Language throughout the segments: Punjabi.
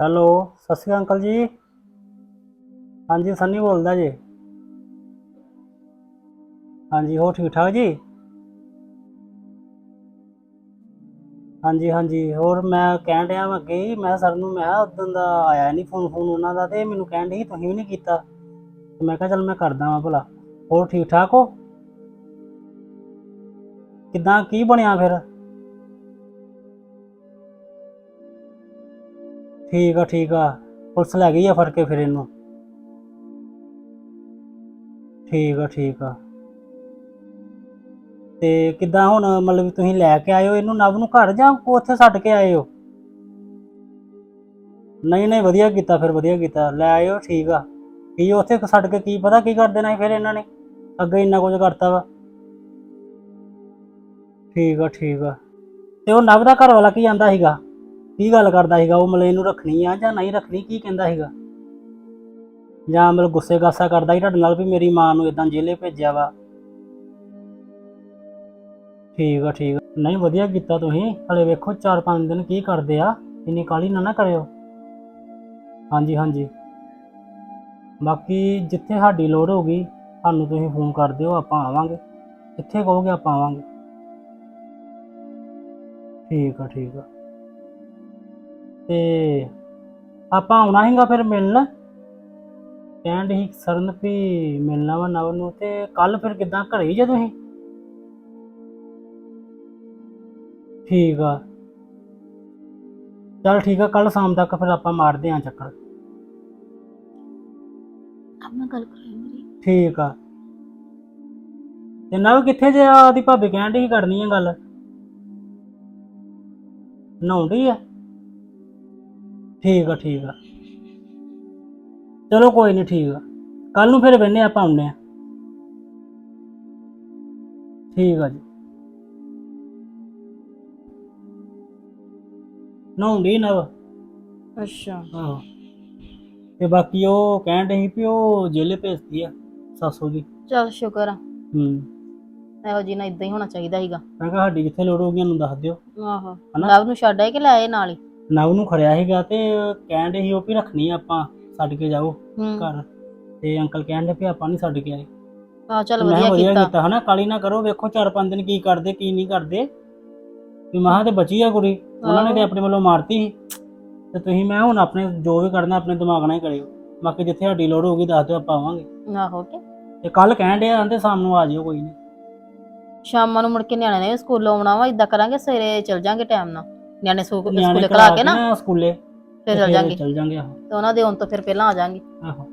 ਹੈਲੋ, ਸਤਿ ਸ਼੍ਰੀ ਅਕਾਲ ਅੰਕਲ ਜੀ। ਹਾਂਜੀ, ਸੰਨੀ ਬੋਲਦਾ ਜੀ। ਹਾਂਜੀ ਹੋ ਠੀਕ ਠਾਕ ਜੀ? ਹਾਂਜੀ ਹਾਂਜੀ, ਹੋਰ ਮੈਂ ਕਹਿਣ ਡਿਆ ਮੈਂ ਅੱਗੇ ਹੀ ਮੈਂ ਸਰ ਨੂੰ, ਮੈਂ ਕਿਹਾ ਉਦੋਂ ਦਾ ਆਇਆ ਨਹੀਂ ਫੋਨ ਫੋਨ ਉਹਨਾਂ ਦਾ ਤੇ ਮੈਨੂੰ ਕਹਿਣ ਡਈ ਤੁਸੀਂ ਵੀ ਨਹੀਂ ਕੀਤਾ। ਤੇ ਮੈਂ ਕਿਹਾ ਚੱਲ ਮੈਂ ਕਰਦਾ ਵਾਂ ਭਲਾ। ਹੋਰ ਠੀਕ ਠਾਕ ਹੋ? ਕਿੱਦਾਂ, ਕੀ ਬਣਿਆ ਫਿਰ? ਠੀਕ ਆ ਠੀਕ ਆ। ਪੁਲਿਸ ਲੈ ਗਈ ਆ ਫੜ ਕੇ ਫਿਰ ਇਹਨੂੰ। ਠੀਕ ਆ ਠੀਕ ਆ। ਤੇ ਕਿੱਦਾਂ ਹੁਣ ਮਤਲਬ ਵੀ ਤੁਸੀਂ ਲੈ ਕੇ ਆਏ ਹੋ ਇਹਨੂੰ? ਨਵ ਨੂੰ ਘਰ ਜਾਂ ਕੋ ਉੱਥੇ ਛੱਡ ਕੇ ਆਏ ਹੋ? ਨਹੀਂ ਨਹੀਂ, ਵਧੀਆ ਕੀਤਾ, ਫਿਰ ਵਧੀਆ ਕੀਤਾ। ਲੈ ਆਏ ਹੋ, ਠੀਕ ਆ। ਕੀ ਉੱਥੇ ਛੱਡ ਕੇ ਕੀ ਪਤਾ ਕੀ ਕਰ ਦੇਣਾ ਸੀ ਫਿਰ ਇਹਨਾਂ ਨੇ? ਅੱਗੇ ਇੰਨਾ ਕੁਝ ਕਰਤਾ ਵਾ। ਠੀਕ ਆ ਠੀਕ ਆ। ਤੇ ਉਹ ਨਵ ਦਾ ਘਰ ਵਾਲਾ ਕੀ ਆਂਦਾ ਸੀਗਾ? ਕੀ ਗੱਲ ਕਰਦਾ ਸੀਗਾ? ਉਹ ਮਤਲਬ ਇਹਨੂੰ ਰੱਖਣੀ ਆ ਜਾਂ ਨਹੀਂ ਰੱਖਣੀ? ਕੀ ਕਹਿੰਦਾ ਸੀਗਾ? ਜਾਂ ਮਤਲਬ ਗੁੱਸੇ ਗਾਸਾ ਕਰਦਾ ਸੀ ਤੁਹਾਡੇ ਨਾਲ ਵੀ ਮੇਰੀ ਮਾਂ ਨੂੰ ਇਦਾਂ ਜੇਲੇ ਭੇਜਿਆ ਵਾ? ਠੀਕ ਆ ਠੀਕ ਆ। ਨਹੀਂ, ਵਧੀਆ ਕੀਤਾ ਤੁਸੀਂ। ਹਲੇ ਵੇਖੋ 4-5 ਦਿਨ ਕੀ ਕਰਦੇ ਆ। ਇੰਨੀ ਕਾਲੀ ਨਾ ਨਾ ਕਰਿਓ। ਹਾਂਜੀ ਹਾਂਜੀ। ਬਾਕੀ ਜਿੱਥੇ ਸਾਡੀ ਲੋੜ ਹੋਗੀ ਸਾਨੂੰ ਤੁਸੀਂ ਫੋਨ ਕਰ ਦਿਓ, ਆਪਾਂ ਆਵਾਂਗੇ। ਜਿੱਥੇ ਕਹੋਗੇ ਆਪਾਂ ਆਵਾਂਗੇ। ਠੀਕ ਆ ਠੀਕ ਆ। ਤੇ ਆਪਾਂ ਆਉਣਾ ਹੈਗਾ ਫਿਰ ਮਿਲਣ। ਕਹਿਣ ਸੀ ਸਰਨ ਵੀ ਮਿਲਣਾ ਵਾ ਨਵ ਨੂੰ ਤੇ ਕੱਲ ਫਿਰ ਕਿੱਦਾਂ ਘਰੇ ਹੀ ਜੇ ਤੁਸੀਂ? ਠੀਕ ਆ। ਚਲ ਠੀਕ ਆ ਕੱਲ ਸ਼ਾਮ ਤੱਕ ਫਿਰ ਆਪਾਂ ਮਾਰਦੇ ਆਂ ਚੱਕਰ। ਆਪਣਾ ਗੱਲ ਕਰਾਈ ਮੇਰੀ ਠੀਕ ਆ। ਤੇ ਨਵ ਕਿੱਥੇ ਜੇ ਆਦੀ ਭਾਬੀ? ਕਹਿਣ ਸੀ ਕਰਨੀ ਆ ਗੱਲ। ਨਹਾਉਂਦੀ ਆ? ਠੀਕ ਆ ਠੀਕ ਆ। ਚਲੋ ਕੋਈ ਨਹੀਂ ਠੀਕ ਆ। ਕੱਲ ਨੂੰ ਫਿਰ ਬੰਨੇ ਆਪਾਂ ਆਉਂਦੇ ਆ। ਠੀਕ ਆ ਜੀ। ਨਹਾਉਂਦੀ ਨਵ? ਅੱਛਾ। ਆਹੋ। ਤੇ ਬਾਕੀ ਉਹ ਕਹਿਣ ਡਈ ਸੀ ਵੀ ਉਹ ਜੇਲੇ ਭੇਜਦੀ ਆ ਸਾਸੂ ਦੀ ਚਲ ਸ਼ੁਕਰ ਆ। ਹੂੰ। ਇਹੋ ਜੀ ਨਾ ਇਦਾਂ ਹੀ ਹੋਣਾ ਚਾਹੀਦਾ ਸੀਗਾ। ਮੈਂ ਕਿਹਾ ਸਾਡੀ ਜਿੱਥੇ ਲੋੜ ਹੋਗੀ ਉਹਨੂੰ ਦੱਸ ਦਿਓ। ਆਹੋ। ਹਨਾ? ਲਵ ਨੂੰ ਛੱਡ ਆਏ ਕਿ ਲੈ ਆਏ ਨਾਲ ਹੀ? ਨਵ ਨੂੰ ਖੜਿਆ ਸੀਗਾ ਤੇ ਕਹਿਣ ਦੇ ਸੀ ਉਹ ਵੀ ਰੱਖਣੀ ਆ ਆਪਾਂ ਛੱਡ ਕੇ ਜਾਓ ਹੂੰ। ਘਰ। ਤੇ ਅੰਕਲ ਕਹਿਣ ਦੇ ਵੀ ਆਪਾਂ ਨਹੀਂ ਛੱਡ ਕੇ ਆਏ। ਆ ਚਲ ਮੈਂ ਵਧੀਆ ਕੀਤਾ। ਕੀਤਾ ਹਨਾ ਕਾਲੀ ਨਾ ਕਰੋ ਵੇਖੋ ਚਾਰ ਪੰਜ ਦਿਨ ਕੀ ਕਰਦੇ ਕੀ ਨਹੀਂ ਕਰਦੇ। ਵੀ ਮਹਾਂ ਤੇ ਬਚੀ ਆ ਕੁੜੀ ਉਹਨਾਂ ਨੇ ਤੇ ਆਹੋ। ਆਪਣੇ ਵੱਲੋਂ ਮਾਰਤੀ ਸੀ। ਤੇ ਤੁਸੀਂ ਮੈਂ ਹੁਣ ਆਪਣੇ ਜੋ ਵੀ ਕਰਨਾ ਆਪਣੇ ਦਿਮਾਗ ਨਾਲ ਹੀ ਕਰਿਓ। ਬਾਕੀ ਜਿੱਥੇ ਸਾਡੀ ਲੋੜ ਹੋਊਗੀ ਦੱਸ ਦਿਓ ਆਪਾਂ ਆਵਾਂਗੇ। ਆਹੋ ਕਿ ਤੇ ਕੱਲ ਕਹਿਣ ਦੇ ਆਂਦੇ ਸ਼ਾਮ ਨੂੰ ਆ ਜਿਓ ਕੋਈ ਨਹੀਂ ਸ਼ਾਮਾਂ ਨੂੰ ਮੁੜ ਕੇ ਨਿਆਣੇ ਨੇ ਵੀ ਸਕੂਲੋਂ ਆਉਣਾ ਵਾ ਇਦਾਂ ਕਰਾਂਗੇ ਸਵੇਰੇ ਚਲ ਜਾਾਂਗੇ ਟਾਈਮ ਨਾਲ। ਨਿਆਣੇ ਸਕੂ- ਸਕੂਲੇ ਕਲਾ ਕੇ ਨਾ। ਸਕੂਲੇ। ਫਿਰ ਚਲ ਜਾਾਂਗੇ। ਚਲ ਜਾਾਂਗੇ ਆਹੋ। ਤੇ ਉਹਨਾਂ ਦੇ ਆਉਣ ਤੋਂ ਫਿਰ ਪਹਿਲਾਂ ਆ ਜਾਾਂਗੇ। ਆਹੋ।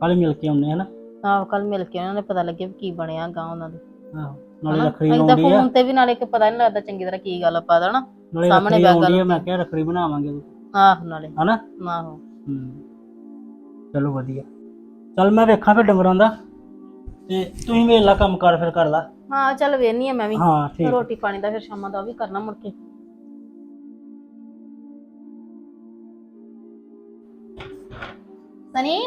ਕੱਲ ਮਿਲ ਕੇ ਆਉਨੇ ਹਨਾ ਆਹੋ ਕੱਲ ਮਿਲ ਕੇ ਉਹਨਾਂ ਨੇ ਪਤਾ ਲੱਗੇ ਵੀ ਕੀ ਬਣਿਆ ਗਾ ਉਹਨਾਂ ਦੇ। ਆਹੋ ਨਾਲੇ ਹਨਾ? ਰੱਖੜੀ ਆਉਂਦੀ ਆ। ਫੋਨ ਤੇ ਵੀ ਨਾਲੇ ਇੱਕ ਪਤਾ ਨਹੀਂ ਲੱਗਦਾ ਚੰਗੀ ਤਰ੍ਹਾਂ ਕੀ ਗੱਲ ਪਾ ਦੇਣਾ। ਨਾਲੇ ਸਾਹਮਣੇ ਰੱਖੜੀ ਬੈਗ ਆਉਂਦੀ ਆ ਗੱਲ ਮੈਂ ਕਿਹਾ ਰੱਖੜੀ ਬਣਾਵਾਂਗੇ ਆਹੋ ਨਾਲੇ। ਹਨਾ? ਆਹੋ। ਹੂੰ। ਚਲੋ ਵਧੀਆ। ਚਲ ਮੈਂ ਵੇਖਾਂ ਫਿਰ ਡੰਗਰਾਂ ਦਾ। ਤੇ ਤੁਸੀਂ ਵੇਲਾ ਕੰਮ ਕਰ ਫਿਰ ਕਰ ਲਾ। ਹਾਂ ਚੱਲ ਵੇਹਨੀ ਆ ਮੈਂ ਵੀ। ਹਾਂ ਠੀਕ ਰੋਟੀ ਪਾਣੀ ਦਾ ਫਿਰ ਸ਼ਾਮਾਂ ਦਾ ਉਹ ਵੀ ਕਰਨਾ ਮੁੜ ਕੇ। ਸਨੀ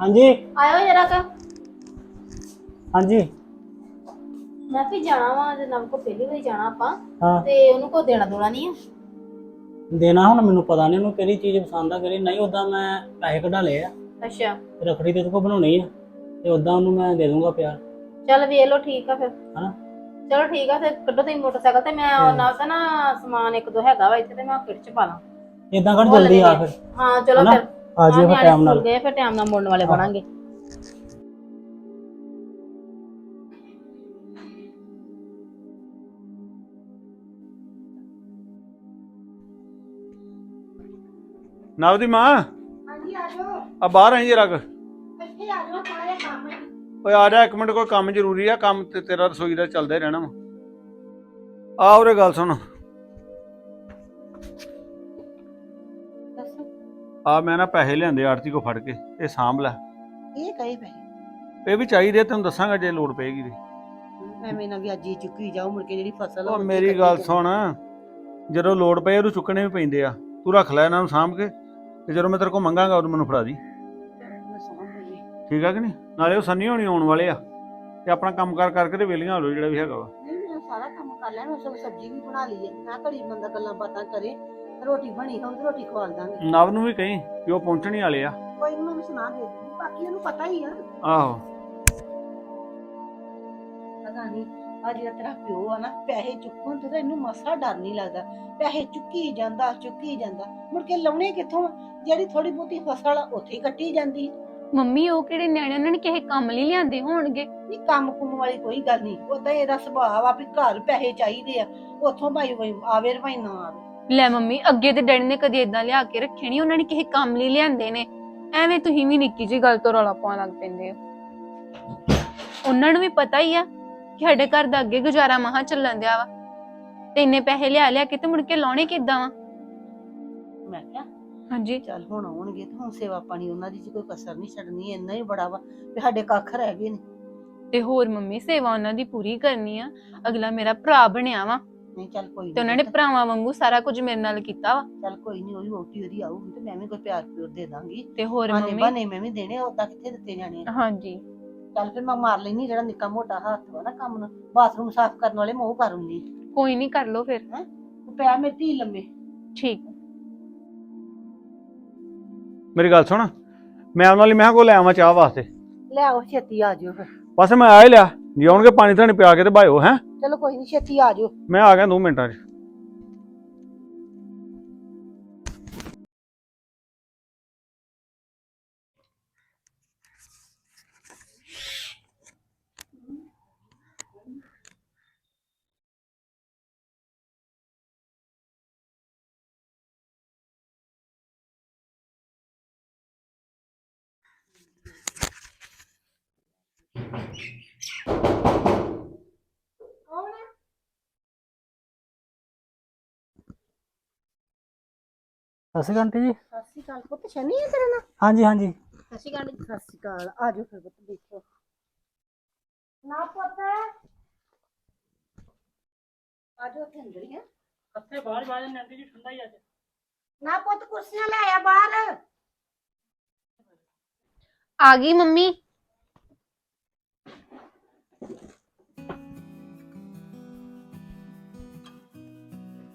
ਹਾਂਜੀ। ਆਇਓ ਜਰਾ ਕ। ਹਾਂਜੀ। ਮੈਂ ਵੀ ਜਾਣਾ ਵਾ ਜੇ ਨਵ ਕੋ ਪਹਿਲੀ ਵਾਰੀ ਜਾਣਾ ਆਪਾਂ। ਹਾਂ। ਤੇ ਉਹਨੂੰ ਕੋ ਦੇਣਾ ਦੋਣਾ ਨਹੀਂ ਆ। ਦੇਣਾ ਹੁਣ ਮੈਨੂੰ ਪਤਾ ਨਹੀਂ ਉਹਨੂੰ ਕਿਹੜੀ ਚੀਜ਼ ਪਸੰਦ ਆ ਕਿਹੜੀ ਨਹੀਂ ਉਦਾਂ ਮੈਂ ਪੈਸੇ ਕਢਾ ਲਏ ਆ। ਅੱਛਾ। ਤੇ ਰੱਖੜੀ ਤੇ ਕੋਲ ਬਣਾਉਣੀ ਆ ਤੇ ਉਦਾਂ ਉਹਨੂੰ ਮੈਂ ਦੇ ਦੂੰਗਾ ਪਿਆਰ। ਚੱਲ ਵੇਖ ਲਓ ਠੀਕ ਆ ਫਿਰ। ਹਨਾ? ਚਲੋ ਠੀਕ ਆ ਫਿਰ ਕੱਢੋ ਤੁਸੀਂ ਮੋਟਰਸਾਈਕਲ ਤੇ। ਮੈਂ ਉਹ ਨਾਲ ਤਾਂ ਨਾ ਸਮਾਨ ਇੱਕ ਦੋ ਹੈਗਾ ਵਾ ਇੱਥੇ ਤੇ ਮੈਂ ਕਿਟ ਚ ਪਾ ਲਾਂ। ਇਦਾਂ ਕਰ ਜਲਦੀ ਆ ਫਿਰ। ਹਾਂ ਚਲੋ ਹਨਾ? ਫਿਰ। ਆ ਜਿਓ ਫਿਰ ਟਾਈਮ ਨਾਲ। ਗਏ ਫਿਰ ਟਾਈਮ ਨਾਲ ਮੁੜਨ ਵਾਲੇ। ਬਣਾਂਗੇ। ਨਵ ਦੀ ਮਾਂ? ਹਾਂਜੀ ਆ ਜਾਓ। ਆ ਬਾਹਰ ਆਈ ਜਰਾ ਕੁ। ਇੱਥੇ ਆ ਜਾਓ ਥੋੜਾ ਜਿਹਾ ਕੰਮ ਹੈ। ਓਏ ਆ ਜਾ ਇੱਕ ਮਿੰਟ ਕੋਈ ਕੰਮ ਜ਼ਰੂਰੀ ਆ ਕੰਮ ਤੇ ਤੇਰਾ ਰਸੋਈ ਦਾ ਚੱਲਦਾ ਹੀ ਰਹਿਣਾ ਵਾ। ਆ ਉਰੇ ਗੱਲ ਸੁਣ। ਆ ਮੈਂ ਨਾ ਪੈਸੇ ਲਿਆਂਦੇ ਆੜਤੀ ਕੋ ਫੜ ਕੇ ਇਹ ਸਾਂਭ ਲੈ। ਇਹ ਕਹੇ ਪਏ ਇਹ ਵੀ ਚਾਹੀਦੇ ਆ, ਤੈਨੂੰ ਦੱਸਾਂਗਾ ਜੇ ਲੋੜ ਪਏਗੀ ਤੇ। ਐਵੇਂ ਨਾ ਵਿਆਜੀ ਚੁੱਕੀ ਜਾਓ ਮੁੜ ਕੇ ਜਿਹੜੀ ਫਸਲ ਉਹ ਮੇਰੀ ਗੱਲ। ਸੁਣ ਜਦੋਂ ਲੋੜ ਪਏ ਉਹਨੂੰ ਚੁੱਕਣੇ ਵੀ ਪੈਂਦੇ ਆ। ਤੂੰ ਰੱਖ ਲੈ ਇਹਨਾਂ ਨੂੰ ਸਾਂਭ ਕੇ ਤੇ ਜਦੋਂ ਮੈਂ ਤੇਰੇ ਕੋਲ ਮੰਗਾਂਗਾ ਉਦੋਂ ਮੈਨੂੰ ਫੜਾ ਦੀ। ਮੈਂ ਸਾਂਭ ਲੂੰਗੀ। ਠੀਕ ਆ ਕਿ ਨਹੀਂ? ਨਾਲੇ ਉਹ ਸੰਨੀ ਹੋਣੀ ਆਉਣ ਵਾਲੇ ਆ ਤੇ ਆਪਣਾ ਕੰਮ ਕਾਰ ਕਰਕੇ ਤੇ ਵੇਲੀਆਂ ਹੋ ਲਓ ਜਿਹੜਾ ਵੀ ਹੈਗਾ ਵਾ। ਨਹੀਂ ਮੈਂ ਸਾਰਾ ਕੰਮ ਕਰ ਲਿਆ ਮੈਂ ਸਭ ਸਬਜ਼ੀ ਵੀ ਬਣਾ ਲਈ ਹੈ ਮੈਂ ਘੜੀ ਬੰਦਾ ਗੱਲਾਂ ਬਾਤਾਂ ਕਰੇ ਰੋਟੀ ਬਣੀ ਹੋਊ ਤੇ ਰੋਟੀ ਖਵਾਲ ਦਾਂਗੇ। ਨਵ ਨੂੰ ਵੀ ਕਹੀਂ ਕਿ ਉਹ ਪਹੁੰਚਣ ਹੀ ਵਾਲੇ ਆ। ਕੋਈ ਨੀ ਮੈਂ ਉਹਨੂੰ ਸੁਣਾ ਦੇ ਦੂੰਗੀ ਬਾਕੀ ਉਹਨੂੰ ਪਤਾ ਹੀ ਆ। ਆਹੋ। ਪਤਾ ਨਹੀਂ ਆ ਜਿਹੜਾ ਤੇਰਾ ਪਿਓ ਆ ਨਾ ਪੈਸੇ ਚੁੱਕਣ ਤੇ ਤਾਂ ਇਹਨੂੰ ਮਸਾ ਡਰ ਨਹੀਂ ਲੱਗਦਾ। ਪੈਸੇ ਚੁੱਕੀ ਜਾਂਦਾ ਚੁੱਕੀ ਜਾਂਦਾ। ਮੁੜ ਕੇ ਲਾਉਣੇ ਕਿੱਥੋਂ ਆ? ਜਿਹੜੀ ਥੋੜੀ ਬਹੁਤੀ ਫਸਲ ਆ ਉੱਥੇ ਹੀ ਕੱਟੀ ਜਾਂਦੀ। ਮੰਮੀ ਉਹ ਕਿਹੜੇ ਨਿਆਣੇ ਉਹਨਾਂ ਨੇ ਕਿਸੇ ਕੰਮ ਲਈ ਲਿਆਂਦੇ ਹੋਣਗੇ? ਨਹੀਂ ਕੰਮ ਕੁੰਮ ਵਾਲੀ ਕੋਈ ਗੱਲ ਨਹੀਂ ਉਦਾਂ ਇਹਦਾ ਸੁਭਾਅ ਆ ਵੀ ਘਰ ਪੈਸੇ ਚਾਹੀਦੇ ਆ। ਉੱਥੋਂ ਭਾਈ ਭਾਈ ਆਵੇ ਭਾਈ ਨਾ ਆਵੇ। ਲੈ ਮੰਮੀ ਅੱਗੇ ਤੇ ਡੈਡੀ ਨੇ ਕਦੀ ਇਦਾਂ ਲਿਆ ਕੇ ਰੱਖੇ ਨਹੀਂ ਉਹਨਾਂ ਨੇ ਕਿਸੇ ਕੰਮ ਲਈ ਲਿਆਂਦੇ ਨੇ। ਐਵੇਂ ਤੁਸੀਂ ਵੀ ਨਿੱਕੀ ਜੀ ਗੱਲ ਤੋਂ ਰੌਲਾ ਪਾਉਣ ਲੱਗ ਪੈਂਦੇ ਹੋ। ਉਹਨਾਂ ਨੂੰ ਵੀ ਪਤਾ ਹੀ ਆ ਕਿ ਸਾਡੇ ਘਰ ਦਾ ਅੱਗੇ ਗੁਜ਼ਾਰਾ ਮਹਾ ਚੱਲਣ ਦਿਆ ਵਾ। ਤੇ ਇੰਨੇ ਪੈਸੇ ਲਿਆ ਲਿਆ ਕੇ ਤੇ ਮੁੜ ਕੇ ਲਾਉਣੇ ਕਿੱਦਾਂ ਵਾ? ਮੈਂ ਕਿਹਾ ਹਾਂਜੀ। ਚੱਲ ਹੁਣ ਆਉਣਗੇ ਤੇ ਹੁਣ ਸੇਵਾ ਪਾਣੀ ਉਹਨਾਂ ਦੀ ਚ ਕੋਈ ਕਸਰ ਨਹੀਂ ਛੱਡਣੀ ਇੰਨਾ ਹੀ ਬੜਾ ਵਾ ਵੀ ਸਾਡੇ ਕੱਖ ਰਹਿ ਗਏ ਨੇ। ਤੇ ਹੋਰ ਮੰਮੀ ਸੇਵਾ ਉਹਨਾਂ ਦੀ ਪੂਰੀ ਕਰਨੀ ਆ। ਅਗਲਾ ਮੇਰਾ ਭਰਾ ਬਣਿਆ ਵਾ। ਨਹੀਂ ਚੱਲ ਕੋਈ ਤੇ ਉਹਨਾਂ ਨੀ ਨੇ ਭਰਾਵਾਂ ਵਾਂਗੂ ਸਾਰਾ ਕੁਝ ਮੇਰੇ ਨਾਲ ਕੀਤਾ ਵਾ। ਚੱਲ ਕੋਈ ਨਹੀਂ ਉਹਦੀ ਵੋਟੀ ਉਹਦੀ ਆਊਗੀ ਤੇ ਮੈਂ ਵੀ ਕੋਈ ਪਿਆਰ ਪਿਓਰ ਦੇ ਦਾਂਗੀ। ਤੇ ਹੋਰ ਆਨੇ ਮੰਮੀ? ਬਾਨੇ ਮੈਂ ਵੀ ਦੇਣੇ ਉਦਾਂ ਕਿੱਥੇ ਦਿੱਤੇ ਜਾਣੇ ਆ। ਹਾਂਜੀ। ਚੱਲ ਫਿਰ ਮੈਂ ਮਾਰ ਲੈਣੀ ਜਿਹੜਾ ਨਿੱਕਾ ਮੋਟਾ ਹੱਥ ਵਾ ਨਾ ਕੰਮ ਨੂੰ ਬਾਥਰੂਮ ਸਾਫ਼ ਕਰਨ ਵਾਲੇ ਮੈਂ ਉਹ ਕਰੂੰਗੀ ਕੋਈ ਨਹੀਂ ਕਰ ਲਓ ਫਿਰ। ਤੂੰ ਪਿਆ ਮੇਰੀ ਧੀ ਲੰਮੇ। ਠੀਕ। ਮੇਰੀ ਗੱਲ ਸੁਣ ਮੈਂ ਉਹਨਾਂ ਲਈ ਮੈਂ ਕਿਹਾ ਕੋ ਲੈ ਆਵਾਂ ਚਾਹ ਵਾਸਤੇ। ਲੈ ਆਓ ਛੇਤੀ ਆ ਜਾਓ ਫਿਰ। ਬਸ ਮੈਂ ਆ ਹੀ ਲਿਆ। ਜੇ ਆਉਣਗੇ ਪਾਣੀ ਧਾਣੀ ਪਿਆ ਕੇ ਤੇ ਭਾਇਓ ਹੈ? ਚਲੋ ਕੋਈ ਨਹੀਂ ਛੇਤੀ ਆ ਜਾਓ ਮੈਂ ਆ ਗਿਆ 2 ਮਿੰਟਾਂ 'ਚ ਸਤਿ ਸ਼੍ਰੀ ਅਕਾਲ ਆਂਟੀ ਜੀ। ਸਤਿ ਸ਼੍ਰੀ ਅਕਾਲ। ਪੁੱਤ ਸ਼ਨੀ ਹੈ ਤੇਰਾ ਨਾਮ ਹਾਂਜੀ ਹਾਂਜੀ। ਸਤਿ ਸ਼੍ਰੀ ਅਕਾਲ ਸਤਿ ਸ਼੍ਰੀ ਅਕਾਲ। ਆ ਜਾਓ ਫਿਰ ਪੁੱਤ ਦੇਖੋ ਨਾ ਪੁੱਤ। ਆ ਜਾਓ ਉੱਥੇ ਅੰਦਰ ਹੀ ਆ। ਕੱਥੇ ਬਾਹਰ ਜਾ ਜਾਂਦੇ ਆਂਟੀ ਜੀ ਠੰਡਾ ਹੀ ਅੱਜ। ਨਾ ਪੁੱਤ ਕੁਰਸੀਆਂ ਲੈ ਆ ਬਾਹਰ। ਆ ਗਈ ਮੰਮੀ।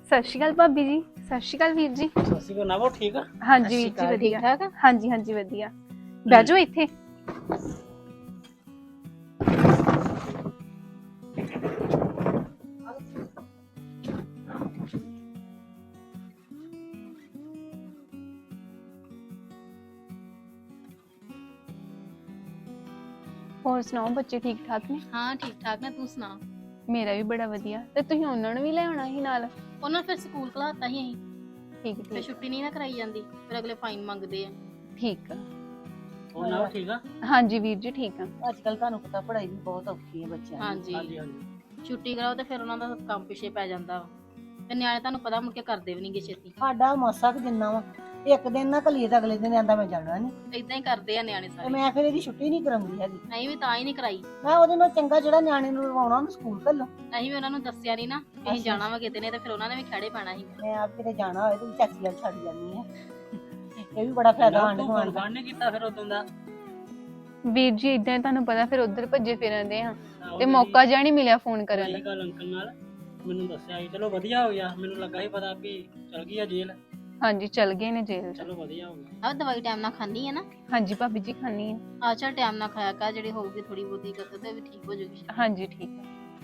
ਸਤਿ ਸ਼੍ਰੀ ਅਕਾਲ ਭਾਬੀ ਜੀ। ਸਤਿ ਸ਼੍ਰੀ ਅਕਾਲ ਵੀਰ ਜੀ। ਸਤਿ ਸ਼੍ਰੀ ਅਕਾਲ ਨਾਵੋ ਠੀਕ ਆ? ਹਾਂਜੀ ਵੀਰ ਜੀ ਵਧੀਆ। ਠਾਕ ਆ? ਹਾਂਜੀ ਹਾਂਜੀ ਵਧੀਆ। ਬਹਿ ਜਾਓ ਇੱਥੇ। ਹੋਰ ਸੁਣਾਓ ਬੱਚੇ ਠੀਕ ਠਾਕ ਨੇ? ਹਾਂ ਠੀਕ ਠਾਕ ਨੇ ਤੂੰ ਸੁਣਾ? ਮੇਰਾ ਵੀ ਬੜਾ ਵਧੀਆ। ਤੇ ਤੁਸੀਂ ਉਹਨਾਂ ਨੂੰ ਵੀ ਲੈ ਆਉਣਾ ਸੀ ਨਾਲ? ਉਹਨਾਂ ਫਿਰ ਸਕੂਲ ਘਲਾਤਾ ਸੀ ਅਸੀਂ। ਠੀਕ ਫਿਰ ਠੀਕ। ਛੁੱਟੀ ਨਹੀਂ ਨਾ ਕਰਾਈ ਜਾਂਦੀ ਫਿਰ ਅਗਲੇ ਫਾਈਨ ਮੰਗਦੇ ਆ। ਠੀਕ। ਆ ਹੋਰ। ਠੀਕ ਆ? ਹਾਂਜੀ ਵੀਰ ਜੀ ਠੀਕ ਆ। ਅੱਜ ਕੱਲ ਤੁਹਾਨੂੰ ਪਤਾ ਪੜ੍ਹਾਈ ਵੀ ਬਹੁਤ ਔਖੀ ਹੈ ਬੱਚਿਆਂ ਦੀ। ਹਾਂਜੀ। ਹਾਂਜੀ ਹਾਂਜੀ। ਛੁੱਟੀ ਕਰਾਓ ਤੇ ਫਿਰ ਉਹਨਾਂ ਦਾ ਕੰਮ ਪਿੱਛੇ ਪੈ ਜਾਂਦਾ ਵਾ। ਤੇ ਨਿਆਣੇ ਤੁਹਾਨੂੰ ਪਤਾ ਮੁੜ ਕੇ ਕਰਦੇ ਵੀ ਨਹੀਂਗੇ ਛੇਤੀ। ਸਾਡਾ ਮਾਸਾ ਕਿ ਜਿੰਨਾ ਵਾ ਇੱਕ ਦਿਨ ਨਾ ਕਲੀਏ ਤਾਂ ਅਗਲੇ ਦਿਨ ਆਂਦਾ ਮੈਂ ਜਾਣਾ ਨਹੀਂ ਇਦਾਂ ਹੀ ਕਰਦੇ ਆ ਨਿਆਣੇ ਤੇ ਸਾਰੇ। ਮੈਂ ਫਿਰ ਇਹਦੀ ਛੁੱਟੀ ਨਹੀਂ ਕਰਾਉਂਦੀ ਹੈਗੀ। ਅਸੀਂ ਵੀ ਤਾਂ ਹੀ ਨਹੀਂ ਕਰਾਈ। ਮੈਂ ਉਹਦੇ ਨਾਲ ਚੰਗਾ ਜਿਹੜਾ ਨਿਆਣੇ ਨੂੰ ਲਵਾਉਣਾ ਉਹਨੂੰ ਸਕੂਲ ਘੱਲੋ। ਅਸੀਂ ਵੀ ਉਹਨਾਂ ਨੂੰ ਦੱਸਿਆ ਨਹੀਂ ਨਾ ਕਿ ਅਸੀਂ। ਜਾਣਾ ਵਾ ਕਿਤੇ ਨੇ ਤੇ ਫਿਰ ਉਹਨਾਂ ਨੇ ਵੀ ਖੜੇ ਪੈਣਾ ਸੀ। ਮੈਂ ਆਪ ਕਿਤੇ ਜਾਣਾ ਹੋਵੇ ਤੇ ਚਾਚੀ ਨਾਲ ਛੱਡ ਜਾਂਦੀ ਆ। ਇਹ ਵੀ ਬੜਾ ਫਾਇਦਾ ਆਂਢ ਗੁਆਂਢ ਦਾ। ਨਹੀਂ ਕੀਤਾ ਫਿਰ ਉਦੋਂ ਦਾ। ਵੀਰ ਜੀ ਇਦਾਂ ਤੁਹਾਨੂੰ ਪਤਾ ਫਿਰ ਉਧਰ ਭੱਜੇ ਫਿਰਦੇ ਆ। ਤੇ ਮੌਕਾ ਜਿਹਾ ਨਹੀਂ ਮਿਲਿਆ ਫੋਨ ਕਰਨ ਦਾ। ਗੱਲ ਅੰਕਲ ਨਾਲ। ਮੈਨੂੰ ਦੱਸਿਆ ਸੀ। ਚਲੋ ਵਧੀਆ ਹੋ ਗਿਆ। ਮੈਨੂੰ ਲੱਗਾ ਸੀ ਪਤਾ ਵੀ ਚਲ ਗਈ ਆ ਜੇਲ੍ਹ। ਹਾਂਜੀ ਚੱਲ ਗਏ ਨੇ ਜੇਲ੍ਹ। 'ਚ ਚਲੋ ਵਧੀਆ ਹੋ ਗਿਆ। ਆ ਦਵਾਈ ਟਾਈਮ ਨਾਲ ਖਾਣੀ ਹੈ ਨਾ? ਹਾਂਜੀ ਭਾਬੀ ਜੀ ਖਾਣੀ ਆ। ਆ ਚਾ ਟਾਈਮ ਨਾਲ ਖਾਇਆ ਕਰ ਜਿਹੜੀ ਹੋਊਗੀ ਥੋੜੀ ਬਹੁਤੀ ਕਸਰ ਤੇ ਵੀ ਠੀਕ ਹੋ ਜਾਊਗੀ ਹਾਂਜੀ ਠੀਕ ਆ।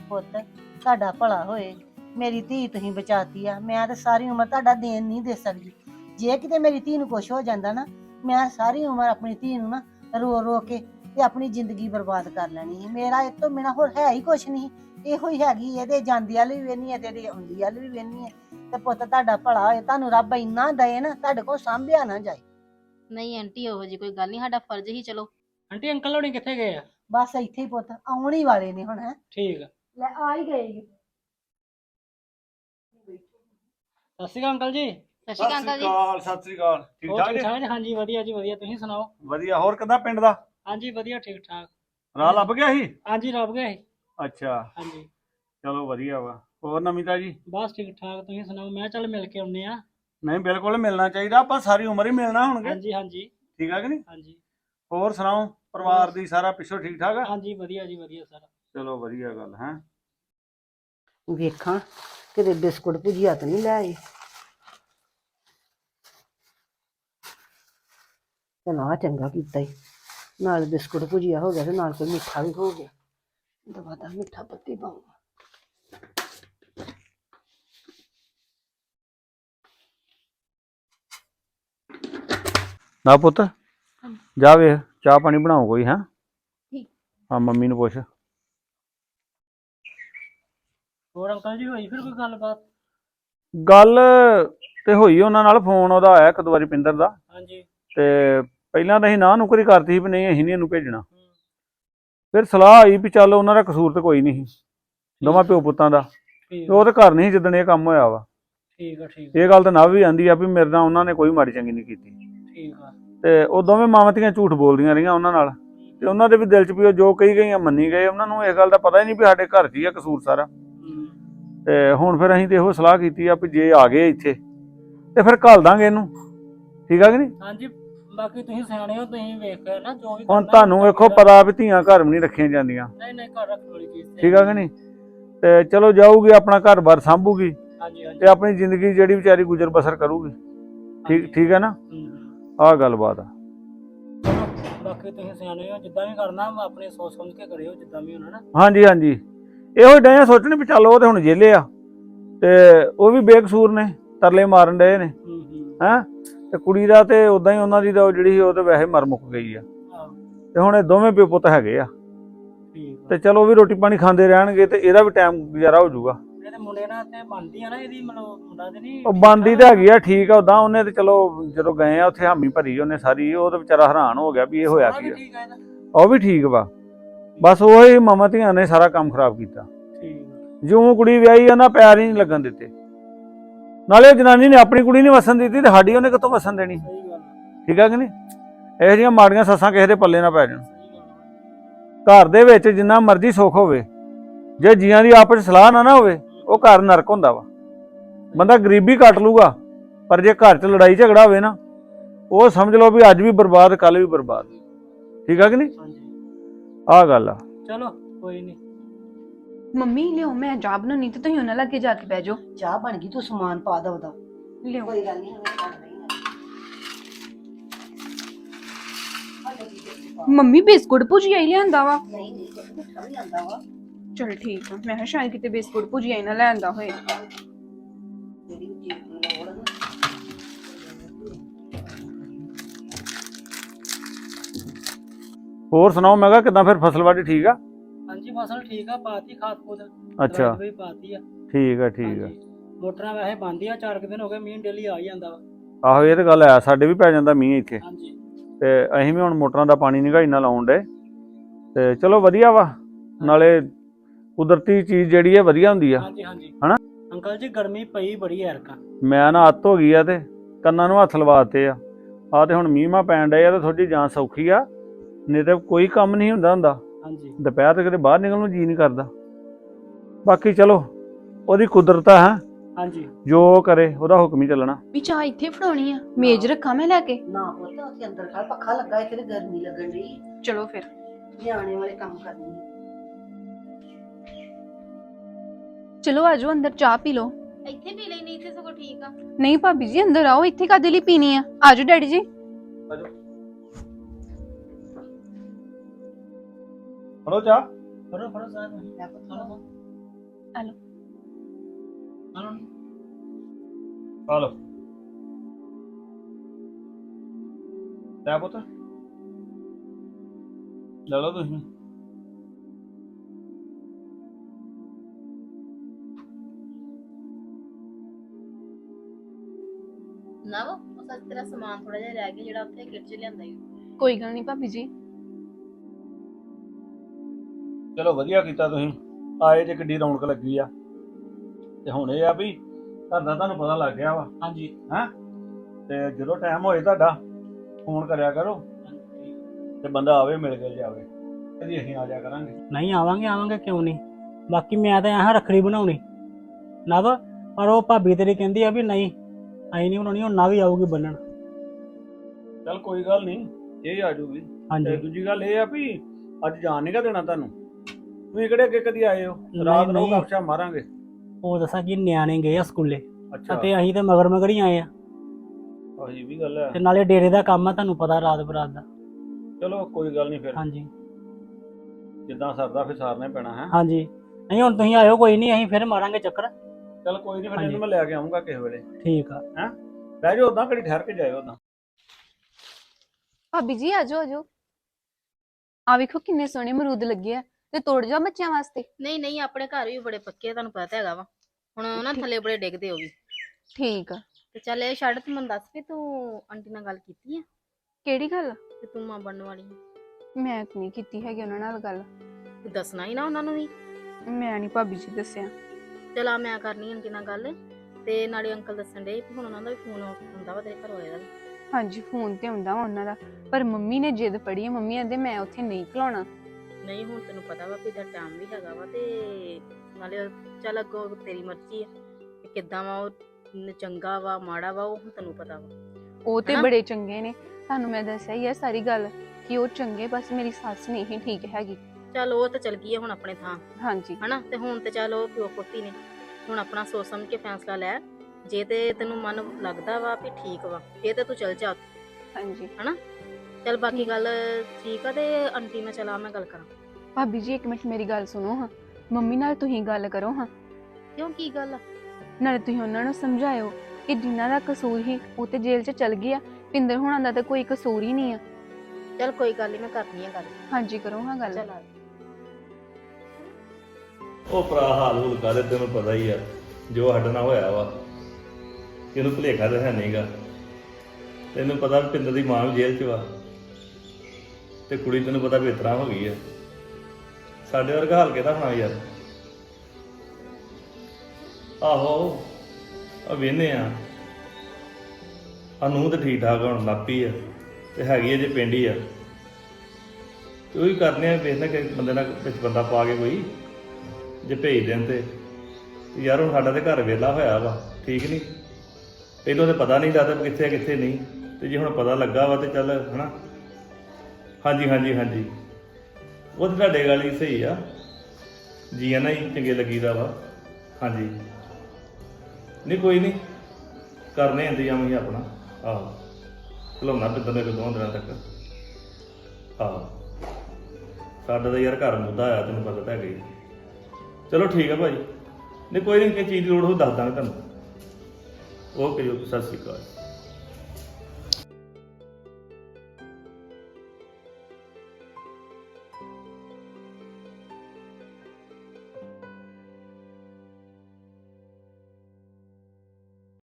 ਪੁੱਤ ਤੁਹਾਡਾ ਭਲਾ ਹੋਏ। ਮੇਰੀ ਧੀ ਤੁਸੀਂ ਬਚਾਤੀ ਆ। ਮੈਂ ਤਾਂ ਸਾਰੀ ਉਮਰ ਤੁਹਾਡਾ ਦੇਣ ਨਹੀਂ ਦੇ ਸਕਦੀ। ਜੇ ਕਿਤੇ ਮੇਰੀ ਧੀ ਨੂੰ ਕੁਝ ਹੋ ਜਾਂਦਾ ਨਾ ਮੈਂ ਸਾਰੀ ਉਮਰ ਆਪਣੀ ਧੀ ਨੂੰ ਨਾ ਰੋ ਰੋ ਕੇ ਤੇ ਆਪਣੀ ਜ਼ਿੰਦਗੀ ਬਰਬਾਦ ਕਰ ਲੈਣੀ ਸੀ ਮੇਰਾ ਇਹ ਤੋਂ ਬਿਨਾ ਹੋਰ ਹੈ ਹੀ ਕੁਝ ਨਹੀਂ। ਇਹੋ ਹੀ ਹੈਗੀ ਇਹਦੇ ਜਾਂਦੀ ਵਾਲੀ ਵੀ ਵੇਨੀ ਹੈ ਤੇ ਇਹਦੀ ਆਉਂਦੀ ਵਾਲੀ ਵੀ ਵੇਨੀ ਹੈ ਤੇ ਪੁੱਤ ਤੁਹਾਡਾ ਭਲਾ ਹੋਏ ਤੁਹਾਨੂੰ ਰੱਬ ਇੰਨਾ ਦਏ ਨਾ ਤੁਹਾਡੇ ਕੋਲ ਸਾਂਭਿਆ ਨਾ ਜਾਏ। ਨਹੀਂ ਆਂਟੀ ਉਹੋ ਜੀ ਕੋਈ ਗੱਲ ਨਹੀਂ ਸਾਡਾ ਫਰਜ਼ ਹੀ ਚਲੋ। ਆਂਟੀ ਅੰਕਲ ਹੋਣੀ ਕਿੱਥੇ ਗਏ ਆ? ਬਸ ਇੱਥੇ ਹੀ ਪੁੱਤ ਆਉਣ ਹੀ ਵਾਲੇ ਨੇ ਹੁਣ ਹੈ। ਠੀਕ ਆ। ਲੈ ਆ ਹੀ ਗਏ ਜੀ। ਸਤਿ ਸ਼੍ਰੀ ਅਕਾਲ ਅੰਕਲ ਜੀ। ਸਤਿ ਸ਼੍ਰੀ ਅਕਾਲ ਅੰਕਲ ਜੀ। ਅਕਾਲ ਸਤਿ ਸ੍ਰੀ ਅਕਾਲ। ਠੀਕ ਹੋਰ ਠਾਕ ਠੀਕ ਜੀ? ਠਾਕ ਜੀ? ਹਾਂਜੀ ਵਧੀਆ ਜੀ ਵਧੀਆ। ਤੁਸੀਂ ਸੁਣਾਓ? ਵਧੀਆ ਹੋਰ ਕਿੱਦਾਂ ਪਿੰਡ ਦਾ? ਹਾਂਜੀ ਵਧੀਆ ਠੀਕ ਠਾਕ ਰਾਹ ਲੱਭ ਗਿਆ ਸੀ? ਹਾਂਜੀ ਰੱਬ ਗਏ ਅੱਛਾ। ਹਾਂਜੀ। ਚਲੋ ਵਧੀਆ ਵਾ। ਹੋਰ ਨਮਿਤਾ ਜੀ? ਬਸ ਠੀਕ ਠਾਕ ਤੁਸੀਂ ਸੁਣਾਓ? ਮੈਂ ਚੱਲ ਮਿਲ ਕੇ ਆਉਨੇ ਆ ਨਹੀਂ ਬਿਲਕੁਲ ਮਿਲਣਾ ਚਾਹੀਦਾ। ਆਪਾਂ ਸਾਰੀ ਉਮਰ ਹੀ ਮਿਲਣਾ ਹੋਣਗੇ। ਹਾਂਜੀ ਹਾਂਜੀ। ਠੀਕ ਆ ਕਿ ਨਹੀਂ? ਹਾਂਜੀ। ਹੋਰ ਸੁਣਾਓ? ਪਰਿਵਾਰ ਦੀ ਸਾਰਾ ਪਿੱਛੋਂ ਠੀਕ ਠਾਕ ਆ? ਹਾਂਜੀ ਵਧੀਆ ਜੀ ਵਧੀਆ ਸਾਰਾ। ਚਲੋ ਵਧੀਆ ਗੱਲ ਹੈ। ਵੇਖਾਂ ਕਿਤੇ ਬਿਸਕੁਟ ਭੁਜੀਆ ਤਾਂ ਨਹੀਂ ਲੈ ਆਏ। ਚਲ ਆ ਚੰਗਾ ਕੀਤਾ ਨਾਲ ਬਿਸਕੁਟ ਭੁਜੀਆ ਹੋ ਗਿਆ ਤੇ ਨਾਲ ਕੋਈ ਮਿੱਠਾ ਵੀ ਹੋ ਗਿਆ। ਦਵਾ ਦਾ ਮਿੱਠਾ ਪੱਤੀ ਪਾਉਂਗਾ ਨਾ ਪੁੱਤ ਜਾ ਵੇ ਚਾਹ ਪਾਣੀ ਬਣਾਓ ਕੋਈ ਹੈ? ਠੀਕ। ਹਾਂ ਮੰਮੀ ਨੂੰ ਪੁੱਛ। ਹੋਰ ਅੰਕਲ ਜੀ ਹੋਈ ਫਿਰ ਕੋਈ ਗੱਲਬਾਤ? ਗੱਲ ਤੇ ਹੋਈ ਉਹਨਾਂ ਨਾਲ ਫੋਨ ਉਹਦਾ ਆਇਆ ਇੱਕ ਦੋ ਵਾਰੀ ਪਿੰਦਰ ਦਾ। ਹਾਂਜੀ। ਤੇ ਪਹਿਲਾਂ ਤਾਂ ਅਸੀਂ ਨਾ ਨੁਕਰੀ ਕਰਤੀ ਸੀ ਵੀ ਨਹੀਂ ਅਸੀਂ ਨਹੀਂ ਇਹਨੂੰ ਭੇਜਣਾ। ਫਿਰ ਸਲਾਹ ਆਈ ਵੀ ਚੱਲ ਉਹਨਾਂ ਦਾ ਕਸੂਰ ਤੇ ਕੋਈ ਨਹੀਂ ਸੀ। ਦੋਵਾਂ ਪਿਓ ਪੁੱਤਾਂ ਦਾ। ਤੇ ਉਹ ਤੇ ਘਰ ਨਹੀਂ ਸੀ ਜਿੱਦਣ ਇਹ ਕੰਮ ਹੋਇਆ ਵਾ। ਠੀਕ ਆ ਠੀਕ ਇਹ ਗੱਲ ਤਾਂ ਨਾ ਵੀ ਆਂਦੀ ਆ ਵੀ ਮੇਰੇ ਨਾਲ ਉਹਨਾਂ ਨੇ ਕੋਈ ਮਾੜੀ ਚੰਗੀ ਨਹੀਂ ਕੀਤੀ। ਠੀਕ ਆ। ਤੇ ਉਹ ਦੋਵੇਂ ਮਾਵਾਂ ਧੀਆਂ ਝੂਠ ਬੋਲਦੀਆਂ ਰਹੀਆਂ ਉਹਨਾਂ ਨਾਲ। ਤੇ ਉਹਨਾਂ ਦੇ ਵੀ ਦਿਲ 'ਚ ਵੀ ਉਹ ਜੋ ਕਹੀ ਗਈਆਂ ਮੰਨੀ ਗਏ। ਉਹਨਾਂ ਨੂੰ ਇਸ ਗੱਲ ਦਾ ਪਤਾ ਹੀ ਨਹੀਂ ਵੀ ਸਾਡੇ ਘਰ 'ਚ ਹੀ ਆ ਕਸੂਰ ਸਾਰਾ। ਹਮ, ਤੇ ਹੁਣ ਫਿਰ ਅਸੀਂ ਤੇ ਇਹੋ ਸਲਾਹ ਕੀਤੀ ਆ ਵੀ ਜੇ ਆ ਗਏ ਇੱਥੇ ਤੇ ਫਿਰ ਘੱਲ ਦਾਂਗੇ ਇਹਨੂੰ। ਠੀਕ ਆ ਕਿ ਨਹੀਂ? ਹਾਂਜੀ ਬਾਕੀ ਤੁਸੀਂ ਸਿਆਣੇ ਹੋ ਤੁਸੀਂ ਵੇਖ ਕੇ ਨਾ ਜੋ ਵੀ ਹੁਣ ਕਰਨਾ ਤੁਹਾਨੂੰ ਵੇਖੋ। ਪਤਾ ਵੀ ਧੀਆਂ ਘਰ ਵੀ ਨਹੀਂ ਰੱਖੀਆਂ ਜਾਂਦੀਆਂ। ਨਹੀਂ ਨਹੀਂ ਘਰ ਰੱਖਣ ਵਾਲੀ ਚੀਜ਼ ਤੇ ਠੀਕ ਆ ਕਿ ਨਹੀਂ? ਤੇ ਚਲੋ ਜਾਊਗੀ ਆਪਣਾ ਘਰ-ਬਾਰ ਸੰਭੂਗੀ ਹਾਂਜੀ ਹਾਂਜੀ। ਤੇ ਆਪਣੀ ਜ਼ਿੰਦਗੀ ਜਿਹੜੀ ਵਿਚਾਰੀ ਗੁਜ਼ਰ ਬਸਰ ਕਰੂਗੀ। ਠੀਕ ਠੀਕ ਹੈ ਨਾ? ਆਹ ਗੱਲਬਾਤ ਆ। ਚਲੋ ਬਾਕੀ ਤੁਸੀਂ ਸਿਆਣੇ ਹੋ ਜਿੱਦਾਂ ਵੀ ਕਰਨਾ ਆਪਣੇ ਸੋਚ ਸਮਝ ਕੇ ਕਰਿਓ ਜਿੱਦਾਂ ਵੀ ਹੋਣਾ ਨਾ। ਹਾਂਜੀ ਹਾਂਜੀ। ਇਹੋ ਡੇ ਆ ਸੋਚਣੇ ਵੀ ਚੱਲ ਉਹ ਤੇ ਹੁਣ ਜੇਲੇ ਆ। ਤੇ ਉਹ ਵੀ ਬੇਕਸੂਰ ਨੇ ਤਰਲੇ ਮਾਰਨ ਡਏ ਨੇ। ਹੂੰ ਹੂੰ। ਹੈ? ਤੇ ਕੁੜੀ ਦਾ ਤੇ ਉਦਾਂ ਹੀ ਉਹਨਾਂ ਦੀ ਤਾਂ ਉਹ ਜਿਹੜੀ ਸੀ ਉਹ ਤੇ ਵੈਸੇ ਮਰ ਮੁੱਕ ਗਈ ਆ। ਤੇ ਹੁਣ ਇਹ ਦੋਵੇਂ ਪਿਓ ਪੁੱਤ ਹੈਗੇ ਆ। ਠੀਕ ਆ। ਤੇ ਚਲੋ ਵੀ ਰੋਟੀ ਪਾਣੀ ਖਾਂਦੇ ਰਹਿਣਗੇ ਤੇ ਇਹਦਾ ਵੀ ਟਾਈਮ ਗੁਜ਼ਾਰਾ ਹੋ ਜਾਊਗਾ। ਇਹਦੇ ਮੁੰਡੇ ਨਾਲ ਤੇ ਬਣਦੀ ਆ ਨਾ ਇਹਦੀ ਮਤਲਬ ਮੁੰਡਾ ਤੇ ਨਹੀਂ ਉਹ ਬੰਦੀ ਤੇ ਹੈਗੀ ਆ ਠੀਕ ਆ ਉਦਾਂ ਉਹਨੇ ਤੇ ਚਲੋ ਜਦੋਂ ਗਏ ਆ ਉੱਥੇ ਹਾਮੀ ਭਰੀ ਉਹਨੇ ਸਾਰੀ ਉਹ ਤੇ ਵਿਚਾਰਾ ਹੈਰਾਨ ਹੋ ਗਿਆ ਵੀ ਇਹ ਹੋਇਆ ਕੀ ਆ। ਆ ਉਹ ਵੀ ਠੀਕ ਵਾ। ਬਸ ਉਹ ਹੀ ਮਾਮਾ ਧੀਆਂ ਨੇ ਸਾਰਾ ਕੰਮ ਖਰਾਬ ਕੀਤਾ। ਠੀਕ ਆ। ਜਿਉਂ ਕੁੜੀ ਵਿਆਹੀ ਆ ਨਾ ਪੈਰ ਹੀ ਨਹੀਂ ਲੱਗਣ ਦਿੱਤੇ। ਨਾਲੇ ਉਹ ਜਨਾਨੀ ਨੇ ਆਪਣੀ ਕੁੜੀ ਨਹੀਂ ਵਸਣ ਦਿੱਤੀ ਤੇ ਸਾਡੀ ਉਹਨੇ ਕਿੱਥੋਂ ਵਸਣ ਦੇਣੀ? ਠੀਕ ਆ ਕਿ ਨਹੀਂ? ਇਹੋ ਜਿਹੀਆਂ ਮਾੜੀਆਂ ਸੱਸਾਂ ਕਿਸੇ ਦੇ ਪੱਲੇ ਨਾ ਪੈ ਜਾਣ। ਘਰ ਦੇ ਵਿੱਚ ਜਿੰਨਾ ਮਰਜ਼ੀ ਸੁੱਖ ਹੋਵੇ ਜੇ ਜੀਆਂ ਦੀ ਆਪਸ 'ਚ ਸਲਾਹ ਨਾ ਨਾ ਹੋਵੇ ਉਹ ਘਰ ਨਰਕ ਹੁੰਦਾ ਵਾ। ਬੰਦਾ ਗਰੀਬੀ ਕੱਟ ਲੂਗਾ ਪਰ ਜੇ ਘਰ 'ਚ ਲੜਾਈ ਝਗੜਾ ਹੋਵੇ ਨਾ ਉਹ ਸਮਝ ਲਓ ਵੀ ਅੱਜ ਵੀ ਬਰਬਾਦ ਕੱਲ ਵੀ ਬਰਬਾਦ। ਠੀਕ ਆ ਕਿ ਨਹੀਂ? ਹਾਂਜੀ। ਆਹ ਗੱਲ ਆ। ਚਲੋ ਕੋਈ ਨਹੀਂ। ਮੰਮੀ ਲਿਓ ਮੈਂ ਚਾਹ ਬਣਾਉਣੀ ਤੇ ਤੁਸੀਂ ਉਹਨਾਂ ਲਾਗੇ ਜਾ ਕੇ ਬਹਿ ਜਾਓ। ਚਾਹ ਬਣ ਗਈ ਤੂੰ ਸਮਾਨ ਪਾ ਦੋ ਉਹਦਾ। ਲਿਓ। ਕੋਈ ਗੱਲ ਨਹੀਂ ਹੁਣੇ ਕਰ ਰਹੀ ਹਾਂ। ਮੰਮੀ ਬਿਸਕੁਟ ਭੁਜੀਆ ਹੀ ਲਿਆਂਦਾ ਵਾ। ਨਹੀਂ ਨਹੀਂ ਕੁਛ ਮਿੱਠਾ ਵੀ ਆਂਦਾ ਵਾ। ਚਲ ਠੀਕ ਆ ਮੈਂ ਕਿਹਾ ਸ਼ਾਇਦ ਕਿਤੇ ਬਿਸਕੁਟ ਭੁਜੀਆ ਹੀ ਨਾ ਲੈਂਦਾ ਹੋਏ। ਜਿਹੜੀ ਵੀ ਚੀਜ਼ ਦੀ ਲੋੜ ਹੈ ਨਾ। ਹੋਰ ਸੁਣਾਓ ਮੈਂ ਕਿਹਾ ਕਿਦਾਂ ਫਿਰ ਫਸਲ ਵਾੜੀ ਠੀਕ ਆ? ਫਸਲ ਠੀਕ ਆ ਪਾਤੀ ਖਾਦ ਖੂਦ। ਅੱਛਾ। ਵੀ ਪਾਤੀ ਆ। ਠੀਕ ਆ ਠੀਕ ਆ। ਹਾਂਜੀ। ਮੋਟਰਾਂ ਵੈਸੇ ਬੰਦ ਆ ਚਾਰ ਕੁ ਦਿਨ ਹੋ ਗਏ ਮੀਂਹ ਡੇਲੀ ਆ ਹੀ ਜਾਂਦਾ। ਵਾ ਆਹੋ ਇਹ ਤਾਂ ਗੱਲ ਆ ਸਾਡੇ ਵੀ ਪੈ ਜਾਂਦਾ ਮੀਂਹ ਇੱਥੇ। ਹਾਂਜੀ। ਤੇ ਅਸੀਂ ਵੀ ਹੁਣ ਮੋਟਰਾਂ ਦਾ ਪਾਣੀ ਨਿਗਾਈ ਨਾਲ ਲਾਉਣ ਡੇ ਤੇ ਚਲੋ ਵਧੀਆ ਵਾ ਨਾਲੇ ਕੁਦਰਤੀ ਚੀਜ਼ ਜਿਹੜੀ ਹੈ ਵਧੀਆ ਹੁੰਦੀ ਆ। ਹਾਂਜੀ ਹਾਂਜੀ। ਹਨਾ? ਅੰਕਲ ਜੀ ਗਰਮੀ ਪਈ ਬੜੀ ਐ ਰਕਾ ਮੈਂ ਨਾ ਅੱਤ ਹੋ ਗਈ ਆ ਤੇ ਕੰਨਾਂ ਨੂੰ ਹੱਥ ਲਵਾਤੇ ਆ। ਆ ਤੇ ਹੁਣ ਮੀਂਹ ਮਾ ਪੈਣ ਡਿਆ ਤੇ ਥੋੜੀ ਜਾਨ ਸੌਖੀ ਆ। ਨਹੀਂ ਤੇ ਕੋਈ ਕੰਮ ਨਹੀਂ ਹੁੰਦਾ ਹੁੰਦਾ। ਹਾਂਜੀ। ਦੁਪਹਿਰ ਤੇ ਕਿਤੇ ਬਾਹਰ ਨਿਕਲਣ ਨੂੰ ਜੀ ਨਹੀਂ ਕਰਦਾ। ਬਾਕੀ ਚਲੋ ਉਹਦੀ ਕੁਦਰਤ ਆ ਹੈ? ਹਾਂਜੀ। ਜੋ ਕਰੇ ਉਹਦਾ ਹੁਕਮ ਹੀ ਚੱਲਣਾ। ਵੀ ਚਾਹ ਇੱਥੇ ਫੜਾਉਣੀ ਆ ਮੇਜ਼ ਰੱਖਾਂ ਮੈਂ ਲੈ ਕੇ? ਨਾ ਪੁੱਤ ਉੱਥੇ ਅੰਦਰ ਖਾ ਪੱਖਾ ਲੱਗਾ ਇੱਥੇ ਤੇ ਗਰਮੀ ਲੱਗਣ ਦੀ ਚਲੋ ਫਿਰ। ਨਿਆਣੇ ਵਾਲੇ ਕੰਮ ਕਰਨੇ ਚਲੋ ਆਜੋ ਅੰਦਰ ਚਾਹ ਪੀ ਲਓ। ਇੱਥੇ ਪੀ ਲੈਣੀ ਇੱਥੇ ਸਗੋਂ ਠੀਕ ਆ। ਨਹੀਂ ਭਾਬੀ ਜੀ ਅੰਦਰ ਆਓ ਇੱਥੇ ਕਾਦੇ ਲਈ ਪੀਣੀ ਆ? ਆਜੋ ਡੈਡੀ ਜੀ। ਫੜੋ ਫੜੋ ਸਾਹਿਬ ਲੈ ਪੁੱਤ ਹਲੋ ਹਲੋ। ਹਲੋ ਹਲੋ ਲੈ ਪੁੱਤ। ਲੈ ਲਓ ਤੁਸੀਂ। ਨਾ ਵਾ ਉਹ ਸੱਚ ਤੇਰਾ ਸਮਾਨ ਥੋੜਾ ਜਿਹਾ ਰਹਿ ਗਿਆ ਜਿਹੜਾ ਉੱਥੇ ਕਿਟ ਚ ਲਿਆਂਦਾ ਹੀ ਕੋਈ ਗੱਲ ਨਹੀਂ ਭਾਬੀ ਜੀ। ਚਲੋ ਵਧੀਆ ਕੀਤਾ ਤੁਸੀਂ। ਆਏ ਜੇ ਕਿੱਡੀ ਰੌਣਕ ਲੱਗੀ ਆ। ਤੇ ਹੁਣ ਇਹ ਆ ਵੀ ਦਾ ਤੁਹਾਨੂੰ ਪਤਾ ਲੱਗ ਗਿਆ ਵਾ। ਹਾਂਜੀ। ਤੇ ਜਦੋਂ ਟਾਈਮ ਹੋਏ ਤੁਹਾਡਾ ਫੋਨ ਕਰਿਆ ਕਰੋ। ਤੇ ਬੰਦਾ ਆਵੇ ਮਿਲ ਕੇ ਜਾਵੇ। ਕਦੀ ਅਸੀਂ ਆ ਜਾ ਕਰਾਂਗੇ। ਨਹੀਂ ਆਵਾਂਗੇ ਆਵਾਂਗੇ ਕਿਉਂ ਨਹੀਂ? ਬਾਕੀ ਮੈਂ ਤਾਂ ਆਹ ਰੱਖੜੀ ਬਣਾਉਣੀ। ਨਵ ਪਰ ਉਹ ਭਾਬੀ ਤੇਰੀ ਕਹਿੰਦੀ ਆ ਵੀ ਨਹੀਂ ਆਈ ਨਹੀਂ ਬਣਾਉਣੀ ਹੁਣ ਨਾ ਵੀ ਆਊਗੀ ਬੰਨਣ। ਚੱਲ ਕੋਈ ਗੱਲ ਨਹੀਂ ਇਹ ਆ ਜੂਗੀ ਤੇ ਹਾਂਜੀ। ਦੂਜੀ ਗੱਲ ਇਹ ਆ ਵੀ ਅੱਜ ਜਾਣ ਨਹੀਂ ਗਾ ਦੇਣਾ ਤੁਹਾਨੂੰ। ਤੁਸੀਂ ਕਿਹੜੇ ਅੱਗੇ ਕਦੀ ਆਏ ਹੋ? ਰਾਤ ਨੂੰ ਨਹੀਂ। ਗੱਪਸ਼ਾ ਮਾਰਾਂਗੇ। ਉਹ ਦੱਸਾਂ ਕਿ ਨਿਆਣੇ ਗਏ ਆ ਸਕੂਲੇ। ਅੱਛਾ। ਅਤੇ ਅਸੀਂ ਤੇ ਮਗਰ ਮਗਰ ਹੀ ਆਏ ਆ। ਆਹ ਵੀ ਗੱਲ ਹੈ। ਤੇ ਨਾਲੇ ਡੇਰੇ ਦਾ ਕੰਮ ਆ ਤੁਹਾਨੂੰ ਪਤਾ ਰਾਤ ਬਰਾਤ ਦਾ। ਚਲੋ ਕੋਈ ਗੱਲ ਨਹੀਂ ਫਿਰ। ਹਾਂਜੀ। ਜਿੱਦਾਂ ਸਰਦਾ ਫਿਰ ਸਾਰਨਾ ਪੈਣਾ ਹੈ? ਹਾਂਜੀ। ਨਹੀਂ ਹੁਣ ਤੁਸੀਂ ਆਇਓ ਕੋਈ ਨਹੀਂ ਅਸੀਂ ਫਿਰ ਮਾਰਾਂਗੇ ਚੱਕਰ। ਚਲ ਕੋਈ ਨਹੀਂ ਫਿਰ ਹਾਂਜੀ। ਇਹਨੂੰ ਮੈਂ ਲੈ ਕੇ ਆਉਂਗਾ ਕਿਸੇ ਵੇਲੇ। ਠੀਕ ਆ। ਬਹਿ ਜਾਓ ਉਦਾਂ ਘੜੀ ਠਹਿਰ ਕੇ ਜਾਇਓ ਉਦਾਂ। ਭਾਬੀ ਜੀ ਆਜੋ ਆਜੋ ਆ ਵੇਖੋ ਕਿੰਨੇ ਸੋਹਣੇ ਅਮਰੂਦ ਲੱਗੇ ਆ। ਤੇ ਤੋੜ ਜਾਓ ਬੱਚਿਆਂ ਵਾਸਤੇ। ਨਹੀਂ ਨਹੀਂ ਆਪਣੇ ਘਰ ਵੀ ਬੜੇ ਪੱਕੇ ਆ, ਤੁਹਾਨੂੰ ਪਤਾ ਹੈਗਾ ਵਾ। ਹੁਣ ਉਹਨਾਂ ਥੱਲੇ ਬੜੇ ਡਿੱਗਦੇ ਉਹ ਵੀ। ਠੀਕ ਆ। ਤੇ ਚੱਲ ਇਹ ਛੱਡ ਤੂੰ ਮੈਨੂੰ ਦੱਸ ਵੀ ਤੂੰ ਆਂਟੀ ਨਾਲ ਗੱਲ ਕੀਤੀ ਆ? ਕਿਹੜੀ ਗੱਲ? ਤੇ ਤੂੰ ਮਾਂ ਬਣਨ ਵਾਲੀ ਆ। ਮੈਂ ਤਾਂ ਨਹੀਂ ਕੀਤੀ ਹੈਗੀ ਉਹਨਾਂ ਨਾਲ ਗੱਲ। ਤੂੰ ਦੱਸਣਾ ਹੀ ਨਾ ਉਹਨਾਂ ਨੂੰ ਵੀ। ਮੈਂ ਨਹੀਂ ਭਾਬੀ ਜੀ ਦੱਸਿਆ। ਚਲ ਆ ਮੈਂ ਕਰਨੀ ਆਂਟੀ ਨਾਲ ਗੱਲ। ਤੇ ਨਾਲੇ ਅੰਕਲ ਦੱਸਣ ਦੇ ਵੀ ਹੁਣ ਉਹਨਾਂ ਦਾ ਵੀ ਫੋਨ ਹੁੰਦਾ ਵਾ ਤੇਰੇ ਘਰ ਵਾਲੇ ਦਾ ਵੀ। ਹਾਂਜੀ ਫੋਨ ਤੇ ਆਉਂਦਾ ਵਾ ਉਹਨਾਂ ਦਾ। ਪਰ ਮੰਮੀ ਨੇ ਜਿੱਦ ਫੜੀ ਹੈ ਮੰਮੀ ਕਹਿੰਦੇ ਮੈਂ ਉੱਥੇ ਨਹੀਂ ਖਲਾਉਣਾ ਨਹੀਂ ਹੁਣ ਤੈਨੂੰ ਪਤਾ ਵਾ ਵੀ ਦਾ ਟਾਈਮ ਵੀ ਹੈਗਾ ਵਾ ਤੇ ਨਾਲੇ ਚੱਲ ਅੱਗੋਂ ਤੇਰੀ ਮਰਜ਼ੀ ਆ ਕਿ ਕਿੱਦਾਂ ਵਾ ਉਹ ਚੰਗਾ ਵਾ ਮਾੜਾ ਵਾ ਉਹ ਹੁਣ ਤੈਨੂੰ ਪਤਾ ਵਾ। ਉਹ ਤੇ ਹਨਾ? ਬੜੇ ਚੰਗੇ ਨੇ। ਤੁਹਾਨੂੰ ਮੈਂ ਦੱਸਿਆ ਹੀ ਹੈ ਸਾਰੀ ਗੱਲ ਕਿ ਉਹ ਚੰਗੇ ਬਸ ਮੇਰੀ ਸੱਸ ਨਹੀਂ ਹੀ ਠੀਕ ਹੈਗੀ। ਚੱਲ ਉਹ ਤਾਂ ਚਲ ਗਈ ਆ ਹੁਣ ਆਪਣੇ ਥਾਂ। ਹਾਂਜੀ। ਹਨਾ? ਤੇ ਹੁਣ ਤੇ ਚੱਲ ਉਹ ਪਿਓ ਪੁੱਤੀ ਨੇ। ਹੁਣ ਆਪਣਾ ਸੋਚ ਸਮਝ ਕੇ ਫੈਸਲਾ ਲੈ। ਜੇ ਤੇ ਤੈਨੂੰ ਮਨ ਲੱਗਦਾ ਵਾ ਵੀ ਠੀਕ ਵਾ ਫੇਰ ਤੇ ਤੂੰ ਚੱਲ ਜਾ ਹਾਂਜੀ। ਚੱਲ ਬਾਕੀ ਗੱਲ ਠੀਕ ਆ ਤੇ ਆਂਟੀ ਨਾਲ ਚਲਾ ਮੈਂ ਗੱਲ ਕਰਾਂ। ਭਾਬੀ ਜੀ ਇੱਕ ਮਿੰਟ ਮੇਰੀ ਗੱਲ ਸੁਣੋ ਹਾਂ। ਮੰਮੀ ਨਾਲ ਤੁਸੀਂ ਗੱਲ ਕਰੋ ਹਾਂ। ਕਿਉਂ ਕੀ ਗੱਲ ਆ? ਨਾਲੇ ਤੁਸੀਂ ਉਹਨਾਂ ਨੂੰ ਸਮਝਾਇਓ ਕਿ ਜਿਨ੍ਹਾਂ ਦਾ ਕਸੂਰ ਹੀ ਉਹ ਤੇ ਜੇਲ੍ਹ 'ਚ ਚਲ ਗਿਆ ਪਿੰਦਰ ਹੁਣਾਂ ਦਾ ਤਾਂ ਕੋਈ ਕਸੂਰ ਹੀ ਨਹੀਂ ਆ। ਚੱਲ ਕੋਈ ਗੱਲ ਨਹੀਂ ਮੈਂ ਕਰਨੀ ਆ ਗੱਲ। ਹਾਂਜੀ ਕਰੋ ਹਾਂ ਗੱਲ। ਚੱਲ ਆ। ਉਹ ਭਰਾ ਹਾਲ ਹੂਲ ਕਾਦੇ ਤੈਨੂੰ ਪਤਾ ਹੀ ਆ ਜੋ ਸਾਡੇ ਨਾਲ ਹੋਇਆ ਵਾ ਇਹਨੂੰ ਭੁਲੇਖਾ ਤਾਂ ਹੈ ਨਹੀਂਗਾ ਤੈਨੂੰ ਪਤਾ ਵੀ ਪਿੰਦਰ ਦੀ ਮਾਂ ਵੀ ਜੇਲ੍ਹ 'ਚ ਵਾ। ਤੇ ਕੁੜੀ ਤੈਨੂੰ ਪਤਾ ਵੀ ਇਸ ਹੋ ਗਈ ਆ। ਸਾਡੇ ਵਰਗਾ ਹਾਲ ਕਿਹਦਾ ਹੋਣਾ ਯਾਰ? ਆਹੋ ਆ ਵੇਨੇ ਆ। ਆ ਤਾਂ ਠੀਕ ਠਾਕ ਹੁਣ ਲੱਪੀ ਆ, ਤੇ ਹੈਗੀ ਆ ਜੇ ਪਿੰਡੀ ਆ। ਤੇ ਉਹ ਹੀ ਕਰਨੇ ਆ ਵੇਖਣਾ ਕਿ ਬੰਦੇ ਨਾਲ ਵਿੱਚ ਬੰਦਾ ਪਾ ਕੇ ਕੋਈ, ਜੇ ਭੇਜ ਦੇਣ ਤੇ। ਯਾਰ ਹੁਣ ਸਾਡਾ ਤੇ ਘਰ ਵਿਹਲਾ ਹੋਇਆ ਵਾ, ਠੀਕ ਨਹੀਂ ਪਹਿਲਾਂ ਤਾਂ ਪਤਾ ਨਹੀਂ ਲੱਗਦਾ ਵੀ ਕਿੱਥੇ ਆ, ਕਿੱਥੇ ਨਹੀਂ। ਤੇ ਜੇ ਹੁਣ ਪਤਾ ਲੱਗਾ ਵਾ ਤੇ ਚੱਲ ਹਨਾ? ਹਾਂਜੀ ਹਾਂਜੀ ਹਾਂਜੀ। ਉਹ ਤਾਂ ਤੁਹਾਡੇ ਗੱਲ ਹੀ ਸਹੀ ਆ। ਜੀ ਜੀਆਂ ਨਾ ਹੀ ਚੰਗੇ ਲੱਗੀਦਾ ਵਾ। ਹਾਂਜੀ। ਨਹੀਂ ਕੋਈ ਨਹੀਂ। ਕਰਨੇ ਇੰਤਜ਼ਾਮ ਹੀ ਆਪਣਾ। ਆਹੋ। ਖਲੋਣਾ ਪਿੱਤਰ ਦੇ ਦੋ ਦਿਨਾਂ ਤੱਕ। ਆਹੋ। ਸਾਡਾ ਤਾਂ ਯਾਰ ਘਰ ਮੁੱਦਾ ਆਇਆ ਤੈਨੂੰ ਪਤਾ ਤਾਂ ਹੈਗਾ ਹੀ। ਚਲੋ ਠੀਕ ਹੈ ਭਾਈ। ਨਹੀਂ ਕੋਈ ਨਹੀਂ ਕਿ ਚੀਜ਼ ਦੀ ਲੋੜ ਹੋ ਦੱਸ ਦਾਂਗੇ ਤੁਹਾਨੂੰ। ਓਕੇ ਜੀ ਓਕੇ ਸਤਿ ਸ਼੍ਰੀ ਅਕਾਲ।